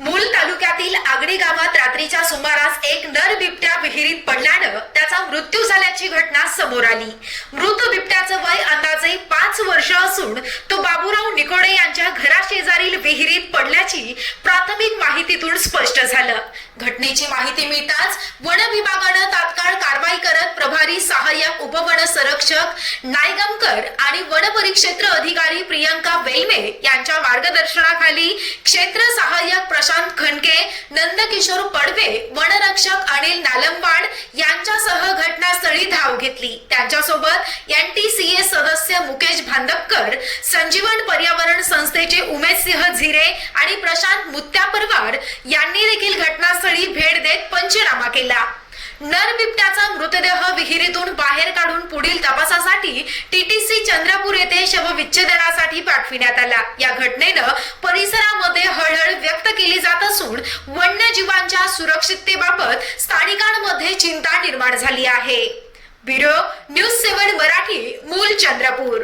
मूल तालुक्यातील आगडी गावात रात्रीच्या सुमारास एक नर बिबट्या विहिरीत पडल्यानं त्याचा मृत्यू झाल्याची घटना समोर आली. मृत बिबट्याचं वय अंदाजे पाच वर्ष असून तो बाबूराव निकोडे यांच्या घराशेजारील विहिरीत पडल्याची प्राथमिक माहितीतून स्पष्ट झालं. घटनेची माहिती मिळताच वन विभाग प्रभारी सहाय्यक उपवन संरक्षक नायगमकर आणि वन परिक्षेत्र अधिकारी प्रियंका वेलमे यांच्या मार्गदर्शनाखाली क्षेत्र सहाय्यक प्रशांत खंडके नंदकिशोर पडवे वनरक्षक अनिल नालमवाड यांच्यासह घटनास्थळी धाव घेतली. त्यांच्यासोबत एनटीसीए सदस्य मुकेश भांदपकर संजीवन पर्यावरण संस्थेचे उमेश सिंह झिरे आणि प्रशांत मुत्या परवार यांनी देखील घटना नर बिबट्याचा मृतदेह विहिरीतून बाहेर काढून पुढील तपासासाठी टीटीसी चंद्रपूर येथे शवविच्छेदनासाठी पाठविण्यात आला. या घटनेनं परिसरामध्ये हळहळ व्यक्त केली जात असून वन्यजीवांच्या सुरक्षिततेबाबत स्थानिकांमध्ये चिंता निर्माण झाली आहे. ब्युरो न्यूज सेवन मराठी मूल चंद्रपूर.